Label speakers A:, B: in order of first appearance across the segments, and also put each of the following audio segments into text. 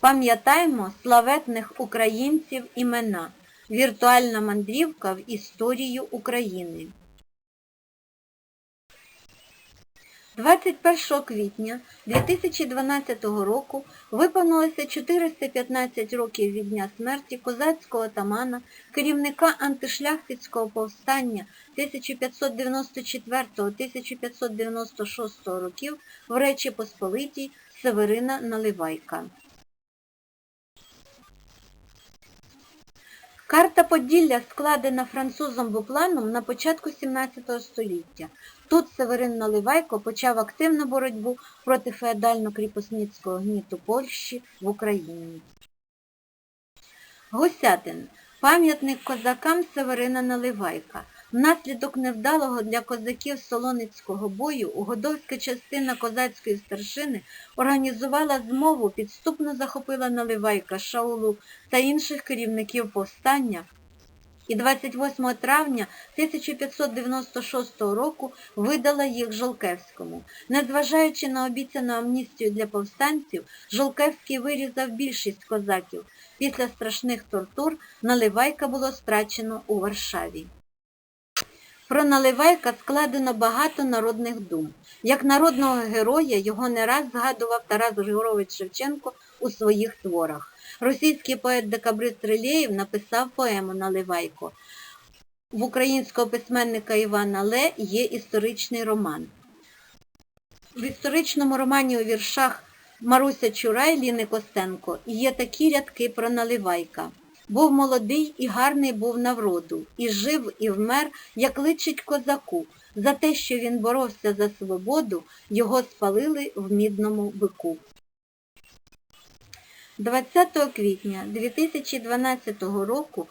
A: Пам'ятаємо славетних українців імена. Віртуальна мандрівка в історію України. 21 квітня 2012 року виповнилося 415 років від дня смерті козацького отамана, керівника антишляхтицького повстання 1594-1596 років в Речі Посполитій Северина Наливайка. Карта Поділля складена французом Бупланом на початку 17 століття. Тут Северин Наливайко почав активну боротьбу проти феодально-кріпосницького гніту Польщі в Україні. Гусятин. Пам'ятник козакам Северина Наливайка. Внаслідок невдалого для козаків Солоницького бою угодовська частина козацької старшини організувала змову, підступно захопила Наливайка, Шаулу та інших керівників повстання і 28 травня 1596 року видала їх Жолкевському. Незважаючи на обіцяну амністію для повстанців, Жолкевський вирізав більшість козаків. Після страшних тортур Наливайка було страчено у Варшаві. Про Наливайка складено багато народних дум. Як народного героя його не раз згадував Тарас Григорович Шевченко у своїх творах. Російський поет-декабрист Рилєєв написав поему Наливайко. В українського письменника Івана Ле є історичний роман. В історичному романі у віршах Маруся Чурай Ліни Костенко є такі рядки про Наливайка. Був молодий і гарний був навроду, і жив, і вмер, як личить козаку. За те, що він боровся за свободу, його спалили в мідному бику. 20 квітня 2012 року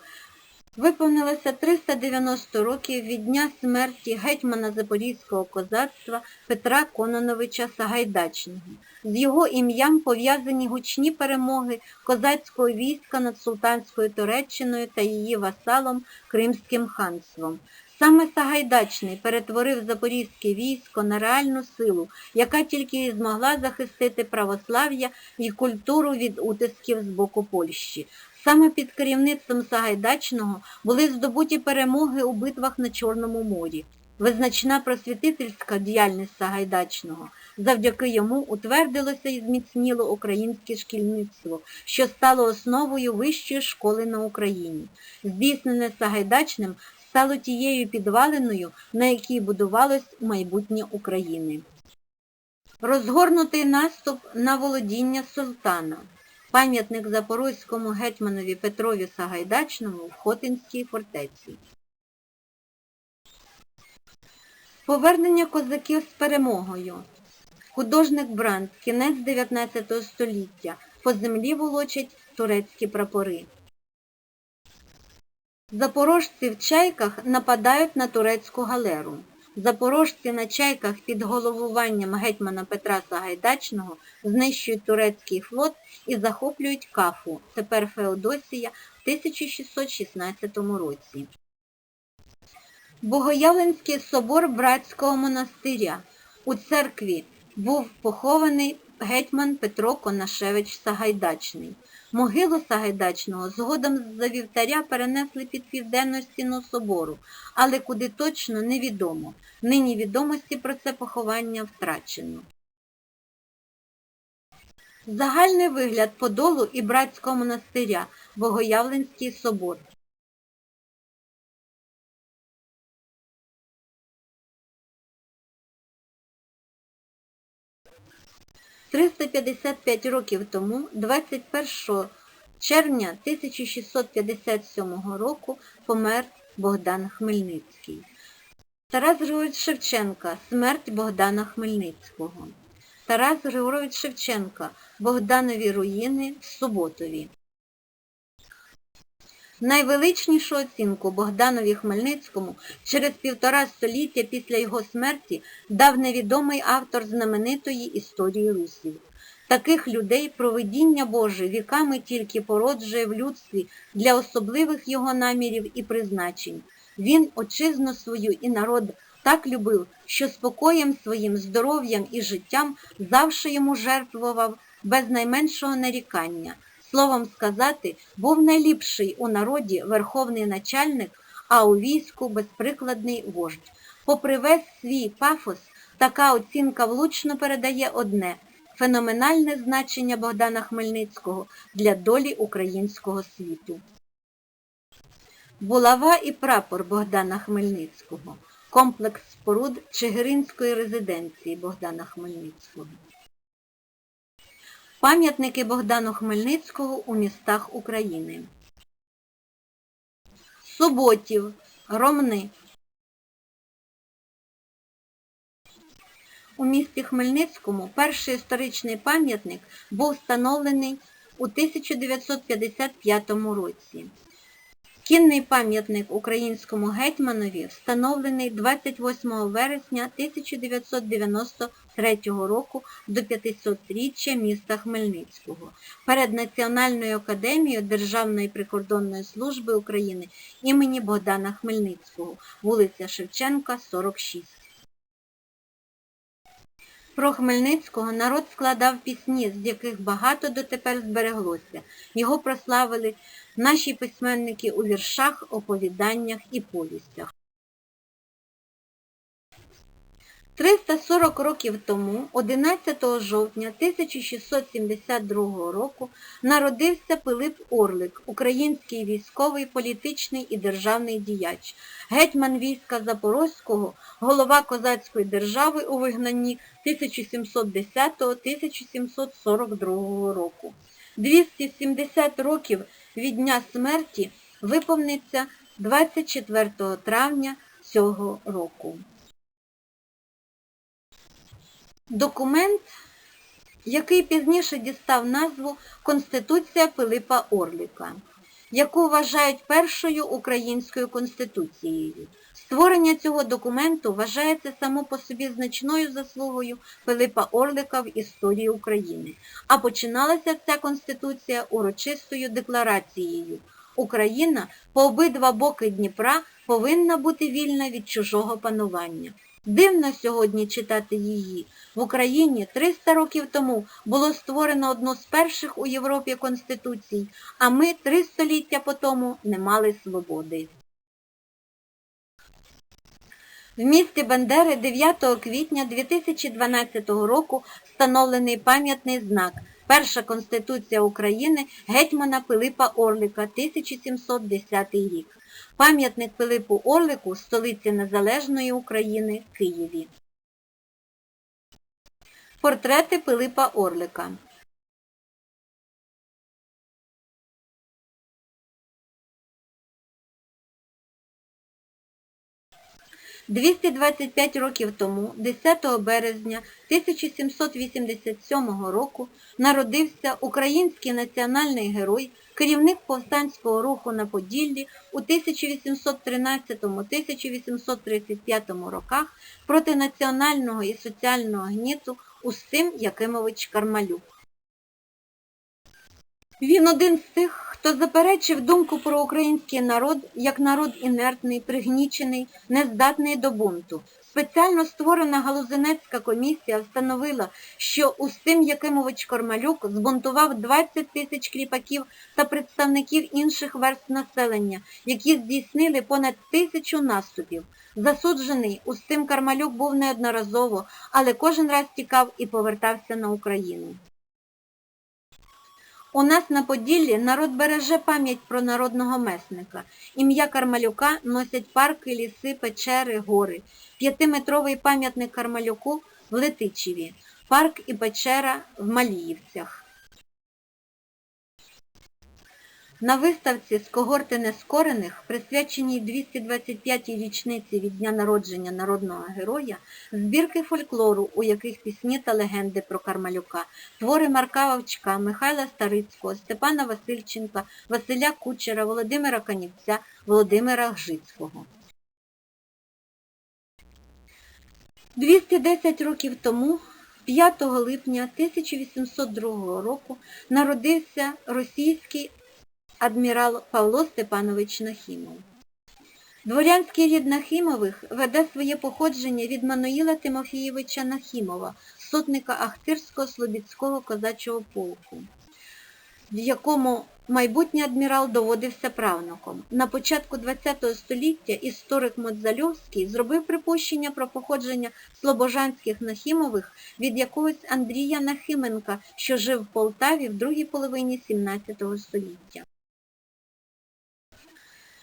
A: виповнилося 390 років від дня смерті гетьмана Запорізького козацтва Петра Кононовича Сагайдачного. З його ім'ям пов'язані гучні перемоги козацького війська над Султанською Туреччиною та її васалом Кримським ханством. Саме Сагайдачний перетворив запорізьке військо на реальну силу, яка тільки і змогла захистити православ'я і культуру від утисків з боку Польщі. Саме під керівництвом Сагайдачного були здобуті перемоги у битвах на Чорному морі. Визначна просвітительська діяльність Сагайдачного. Завдяки йому утвердилося і зміцніло українське шкільництво, що стало основою вищої школи на Україні. Здійснене Сагайдачним стало тією підвалиною, на якій будувалось майбутнє України. Розгорнутий наступ на володіння султана. Пам'ятник запорозькому гетьманові Петрові Сагайдачному в Хотинській фортеці. Повернення козаків з перемогою. Художник Бранд, кінець 19 століття. По землі волочать турецькі прапори. Запорожці в чайках нападають на турецьку галеру. Запорожці на чайках під головуванням гетьмана Петра Сагайдачного знищують турецький флот і захоплюють Кафу, тепер Феодосія, в 1616 році. Богоявленський собор братського монастиря. У церкві був похований гетьман Петро Конашевич Сагайдачний. Могилу Сагайдачного згодом з-за вівтаря перенесли під південну стіну собору, але куди точно невідомо. Нині відомості про це поховання втрачено. Загальний вигляд Подолу і братського монастиря Богоявленський собор. – 355 років тому, 21 червня 1657 року, помер Богдан Хмельницький. Тарас Григорович Шевченка Смерть Богдана Хмельницького. Тарас Григорович Шевченка Богданові руїни в Суботові. Найвеличнішу оцінку Богданові Хмельницькому через півтора століття після його смерті дав невідомий автор знаменитої історії русів. Таких людей провидіння Боже віками тільки породжує в людстві для особливих його намірів і призначень. Він отчизну свою і народ так любив, що спокоєм своїм, здоров'ям і життям завше йому жертвував без найменшого нарікання. Словом сказати, був найліпший у народі верховний начальник, а у війську безприкладний вождь. Попри весь свій пафос, така оцінка влучно передає одне феноменальне значення Богдана Хмельницького для долі українського світу. Булава і прапор Богдана Хмельницького. Комплекс споруд Чигиринської резиденції Богдана Хмельницького. Пам'ятники Богдану Хмельницького у містах України. Суботів, Ромни. У місті Хмельницькому перший історичний пам'ятник був встановлений у 1955 році. Кінний пам'ятник українському гетьманові встановлений 28 вересня 1993 року до 500-річчя міста Хмельницького перед Національною академією Державної прикордонної служби України імені Богдана Хмельницького, вулиця Шевченка, 46. Про Хмельницького народ складав пісні, з яких багато дотепер збереглося. Його прославили наші письменники у віршах, оповіданнях і повістях. 340 років тому, 11 жовтня 1672 року, народився Пилип Орлик, український військовий, політичний і державний діяч, гетьман війська Запорозького, голова козацької держави у вигнанні 1710-1742 року. 270 років від дня смерті виповниться 24 травня цього року. Документ, який пізніше дістав назву Конституція Пилипа Орліка, яку вважають першою українською конституцією. Створення цього документу вважається само по собі значною заслугою Пилипа Орлика в історії України, а починалася ця конституція урочистою декларацією. Україна по обидва боки Дніпра повинна бути вільна від чужого панування. Дивно сьогодні читати її. В Україні 300 років тому було створено одну з перших у Європі конституцій, а ми три століття по тому не мали свободи. В місті Бандери 9 квітня 2012 року встановлений пам'ятний знак Перша Конституція України гетьмана Пилипа Орлика 1710 рік. Пам'ятник Пилипу Орлику столиці Незалежної України Києві. Портрети Пилипа Орлика 225 років тому, 10 березня 1787 року, народився український національний герой, керівник повстанського руху на Поділлі у 1813-1835 роках проти національного і соціального гніту Устим Якимович Кармалюк. Він один з тих, хто заперечив думку про український народ як народ інертний, пригнічений, нездатний до бунту. Спеціально створена Галузинецька комісія встановила, що Устим Якимович Кормалюк збунтував 20 тисяч кріпаків та представників інших верств населення, які здійснили понад тисячу наступів. Засуджений Устим Кармалюк був неодноразово, але кожен раз тікав і повертався на Україну. У нас на Поділлі народ береже пам'ять про народного месника. Ім'я Кармалюка носять парки, ліси, печери, гори. П'ятиметровий пам'ятник Кармалюку в Летичеві, парк і печера в Маліївцях. На виставці з когорти нескорених, присвяченій 225-й річниці від дня народження народного героя, збірки фольклору, у яких пісні та легенди про Кармалюка, твори Марка Вовчка, Михайла Старицького, Степана Васильченка, Василя Кучера, Володимира Канівця, Володимира Гжицького. 210 років тому 5 липня 1802 року народився російський адмірал Павло Степанович Нахімов. Дворянський рід Нахімових веде своє походження від Мануїла Тимофійовича Нахімова, сотника Ахтирського Слобідського козачого полку, в якому майбутній адмірал доводився правнуком. На початку ХХ століття історик Модзальовський зробив припущення про походження слобожанських Нахімових від якогось Андрія Нахименка, що жив в Полтаві в другій половині XVII століття.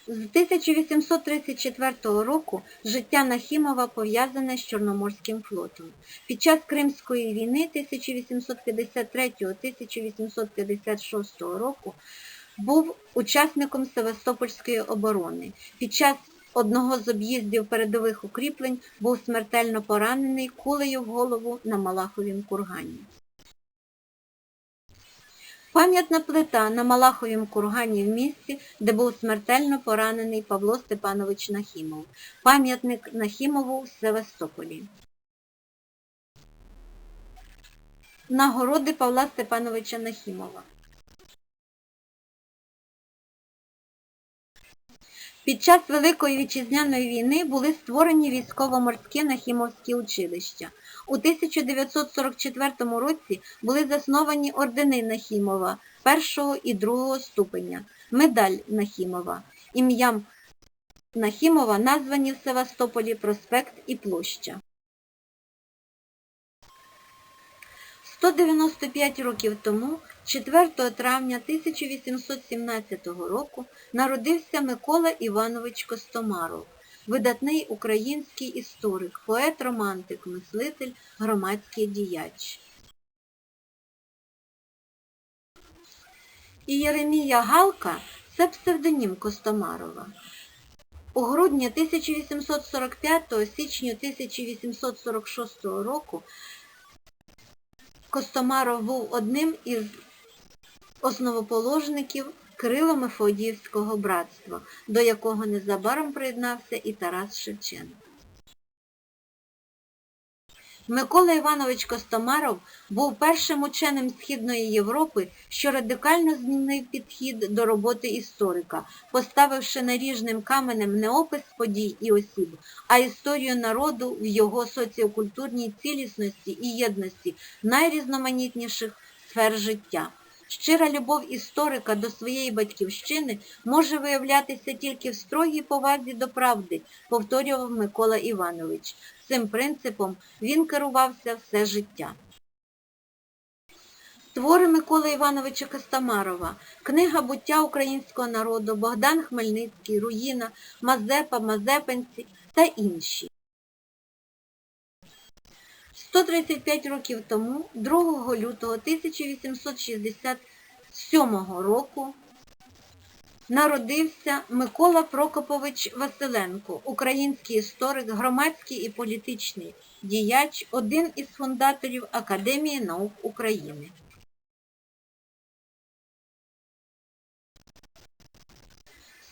A: З 1834 року життя Нахімова пов'язане з Чорноморським флотом. Під час Кримської війни 1853-1856 року був учасником Севастопольської оборони. Під час одного з об'їздів передових укріплень був смертельно поранений кулею в голову на Малаховім кургані. Пам'ятна плита на Малаховім кургані в місці, де був смертельно поранений Павло Степанович Нахімов. Пам'ятник Нахімову в Севастополі. Нагороди Павла Степановича Нахімова. Під час Великої вітчизняної війни були створені військово-морські Нахімовські училища. У 1944 році були засновані ордени Нахімова першого і другого ступеня, медаль Нахімова. Ім'ям Нахімова названі в Севастополі проспект і площа. 195 років тому, 4 травня 1817 року, народився Микола Іванович Костомаров, видатний український історик, поет-романтик, мислитель, громадський діяч. І Єремія Галка – це псевдонім Костомарова. У грудні 1845 січню 1846 року Костомаров був одним із основоположників Кирило-Мефодіївського братства, до якого незабаром приєднався і Тарас Шевченко. Микола Іванович Костомаров був першим ученим Східної Європи, що радикально змінив підхід до роботи історика, поставивши наріжним каменем не опис подій і осіб, а історію народу в його соціокультурній цілісності і єдності найрізноманітніших сфер життя. Щира любов історика до своєї батьківщини може виявлятися тільки в строгій повазі до правди, повторював Микола Іванович. Цим принципом він керувався все життя. Твори Миколи Івановича Костомарова, книга буття українського народу, Богдан Хмельницький, Руїна, Мазепа, Мазепинці та інші. 135 років тому, 2 лютого 1867 року, народився Микола Прокопович Василенко, український історик, громадський і політичний діяч, один із фундаторів Академії наук України.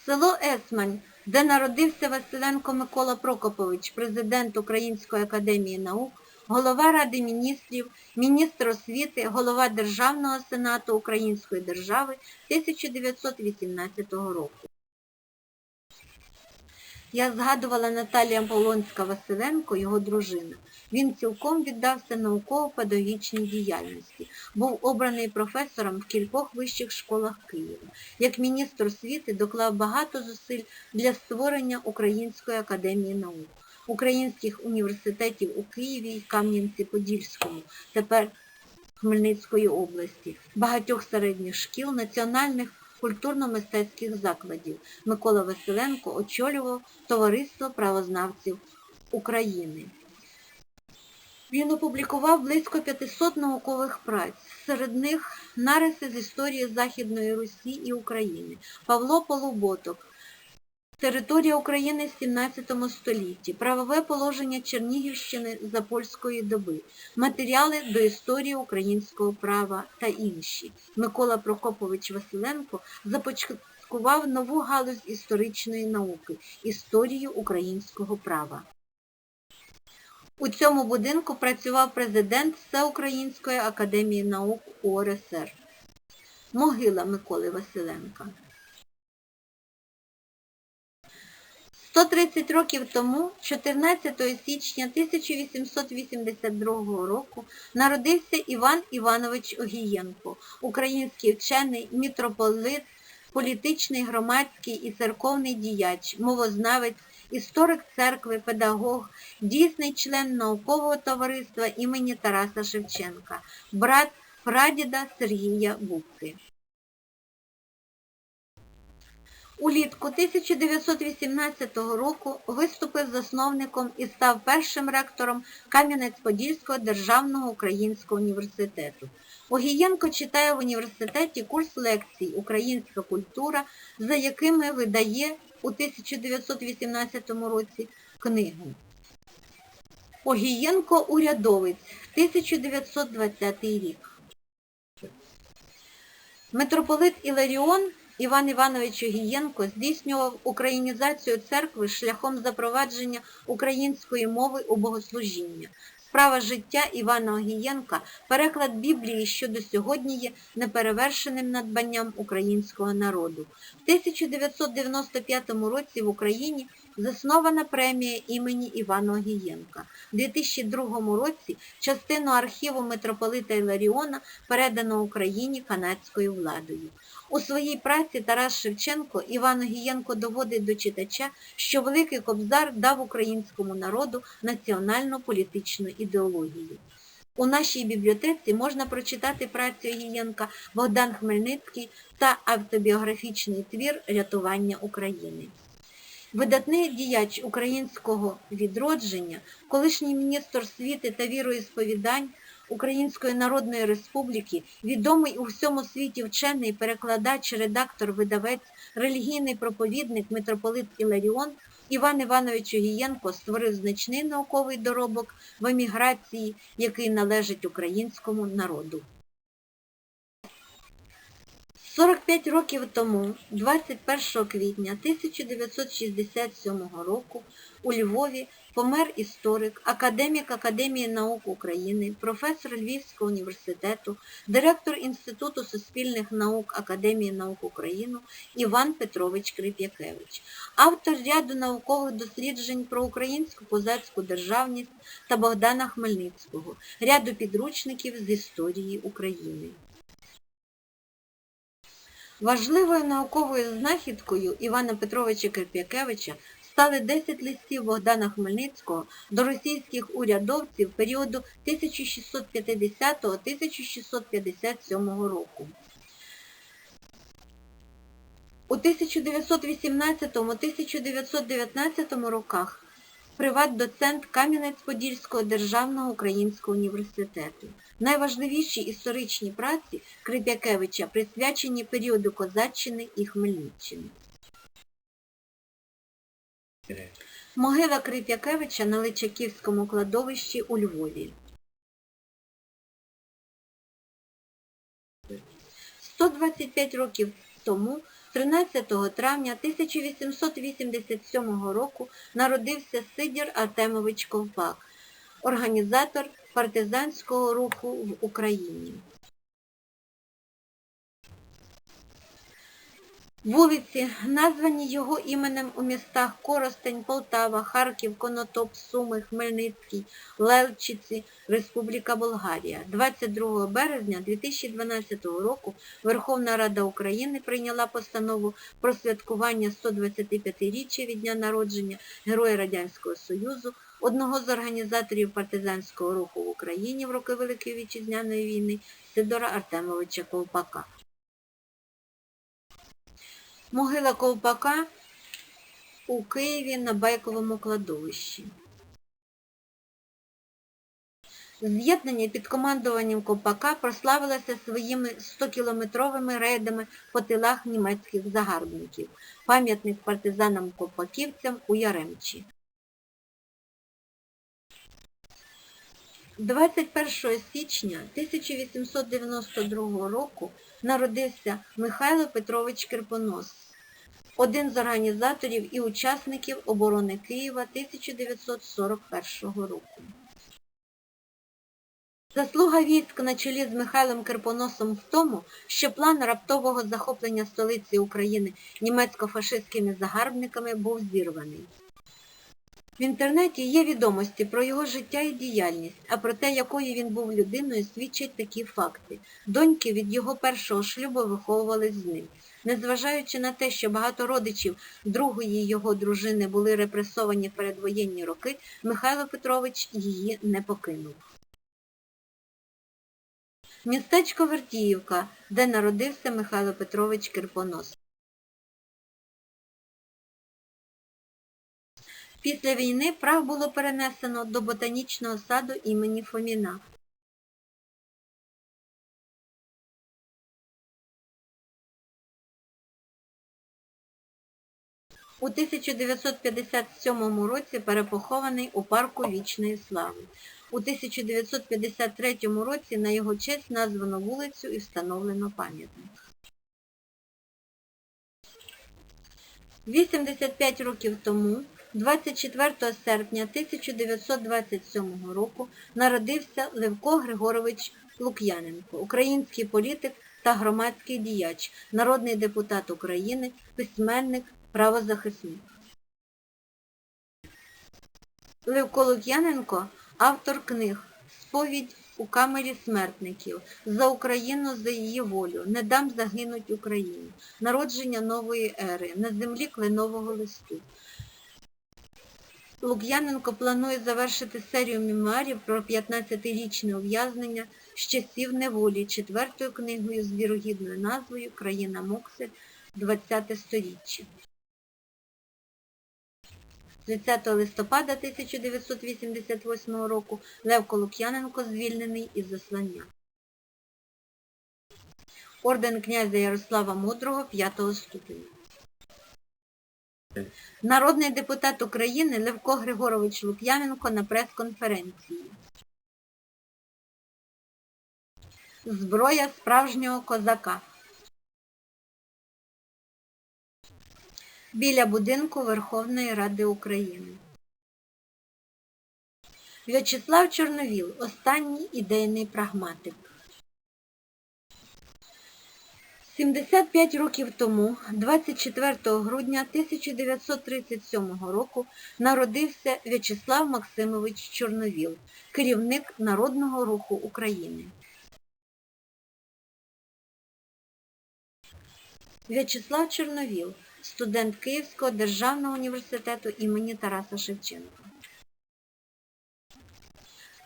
A: Село Есмань, де народився Василенко Микола Прокопович, президент Української академії наук, голова Ради міністрів, міністр освіти, голова Державного сенату Української держави 1918 року. Я згадувала Наталія Полонська Василенко, його дружина. Він цілком віддався науково-педагогічній діяльності, був обраний професором в кількох вищих школах Києва. Як міністр освіти доклав багато зусиль для створення Української академії наук, українських університетів у Києві Кам'янці-Подільському, тепер Хмельницької області, багатьох середніх шкіл, національних культурно-мистецьких закладів. Микола Василенко очолював Товариство правознавців України. Він опублікував близько 500 наукових праць, серед них нариси з історії Західної Русі і України, Павло Полуботок, Територія України в 17 столітті, правове положення Чернігівщини за польської доби, матеріали до історії українського права та інші. Микола Прокопович Василенко започаткував нову галузь історичної науки – історію українського права. У цьому будинку працював президент Всеукраїнської академії наук УРСР. Могила Миколи Василенка. 130 років тому, 14 січня 1882 року, народився Іван Іванович Огієнко, український вчений, мітрополит, політичний, громадський і церковний діяч, мовознавець, історик церкви, педагог, дійсний член наукового товариства імені Тараса Шевченка, брат прадіда Сергія Бубки. Улітку 1918 року виступив засновником і став першим ректором Кам'янець-Подільського державного українського університету. Огієнко читає в університеті курс лекцій Українська культура, за якими видає у 1918 році книгу. Огієнко урядовець 1920 рік. Митрополит Іларіон Іван Іванович Огієнко здійснював українізацію церкви шляхом запровадження української мови у богослужіння. Справа життя Івана Огієнка, переклад Біблії, що до сьогодні є неперевершеним надбанням українського народу. В 1995 році в Україні заснована премія імені Івана Огієнка. У 2002 році частину архіву митрополита Іларіона передано Україні канадською владою. У своїй праці Тарас Шевченко Іван Огієнко доводить до читача, що Великий Кобзар дав українському народу національну політичну ідеологію. У нашій бібліотеці можна прочитати працю Огієнка Богдан Хмельницький та автобіографічний твір Рятування України. Видатний діяч українського відродження, колишній міністр освіти та віроісповідань Української Народної Республіки, відомий у всьому світі вчений, перекладач, редактор, видавець, релігійний проповідник, митрополит Іларіон Іван Іванович Огієнко створив значний науковий доробок в еміграції, який належить українському народу. 45 років тому, 21 квітня 1967 року, у Львові помер історик, академік Академії наук України, професор Львівського університету, директор Інституту суспільних наук Академії наук України Іван Петрович Крип'якевич, автор ряду наукових досліджень про українську козацьку державність та Богдана Хмельницького, ряду підручників з історії України. Важливою науковою знахідкою Івана Петровича Кирп'якевича стали 10 листів Богдана Хмельницького до російських урядовців періоду 1650-1657 року. У 1918-1919 роках приват-доцент Кам'янець-Подільського державного українського університету. Найважливіші історичні праці Крип'якевича присвячені періоду Козаччини і Хмельниччини. Могила Крип'якевича на Личаківському кладовищі у Львові. 125 років тому 13 травня 1887 року народився Сидір Артемович Ковпак, організатор партизанського руху в Україні. Вулиці, названі його іменем у містах Коростень, Полтава, Харків, Конотоп, Суми, Хмельницький, Лелчиці, Республіка Болгарія. 22 березня 2012 року Верховна Рада України прийняла постанову про святкування 125-річчя від дня народження Героя Радянського Союзу, одного з організаторів партизанського руху в Україні в роки Великої Вітчизняної війни Сидора Артемовича Ковпака. Могила Ковпака у Києві на Байковому кладовищі. З'єднання під командуванням Ковпака прославилося своїми 100-кілометровими рейдами по тилах німецьких загарбників, пам'ятник партизанам-ковпаківцям у Яремчі. 21 січня 1892 року народився Михайло Петрович Кирпонос, один з організаторів і учасників оборони Києва 1941 року. Заслуга військ на чолі з Михайлом Кирпоносом в тому, що план раптового захоплення столиці України німецько-фашистськими загарбниками був зірваний. В інтернеті є відомості про його життя і діяльність, а про те, якою він був людиною, свідчать такі факти. Доньки від його першого шлюбу виховувались з ним. Незважаючи на те, що багато родичів другої його дружини були репресовані в передвоєнні роки, Михайло Петрович її не покинув. Містечко Вертіївка, де народився Михайло Петрович Кирпонос. Після війни прах було перенесено до ботанічного саду імені Фоміна. У 1957 році перепохований у парку Вічної Слави. У 1953 році на його честь названо вулицю і встановлено пам'ятник. 85 років тому, 24 серпня 1927 року, народився Левко Григорович Лук'яненко, український політик та громадський діяч, народний депутат України, письменник, правозахисник. Левко Лук'яненко – автор книг «Сповідь у камері смертників», «За Україну, за її волю», «Не дам загинуть Україні», «Народження нової ери», «На землі кленового листу». Лук'яненко планує завершити серію мемуарів про 15-річне ув'язнення з часів неволі четвертою книгою з вірогідною назвою «Країна Моксель. 20 сторіччя». 30 листопада 1988 року Левко Лук'яненко звільнений із заслання. Орден князя Ярослава Мудрого 5 ступеня. Народний депутат України Левко Григорович Лук'яненко на прес-конференції. Зброя справжнього козака. Біля будинку Верховної Ради України. В'ячеслав Чорновіл. Останній ідейний прагматик. 75 років тому, 24 грудня 1937 року, народився В'ячеслав Максимович Чорновіл, керівник Народного руху України. В'ячеслав Чорновіл, студент Київського державного університету імені Тараса Шевченка.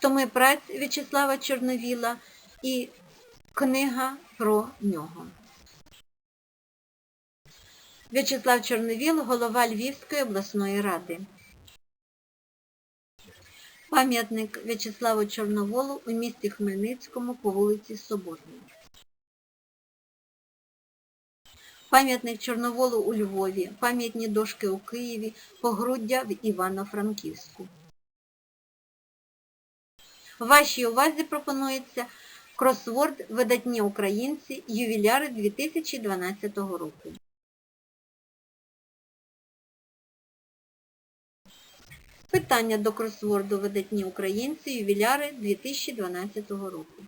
A: Томи праць В'ячеслава Чорновіла і книга про нього. В'ячеслав Чорновіл, голова Львівської обласної ради. Пам'ятник В'ячеславу Чорноволу у місті Хмельницькому по вулиці Соборній. Пам'ятник Чорноволу у Львові, пам'ятні дошки у Києві, погруддя в Івано-Франківську. Вашій увазі пропонується кросворд «Видатні українці. Ювіляри 2012 року. Питання до кросворду «Видатні українці. Ювіляри 2012 року.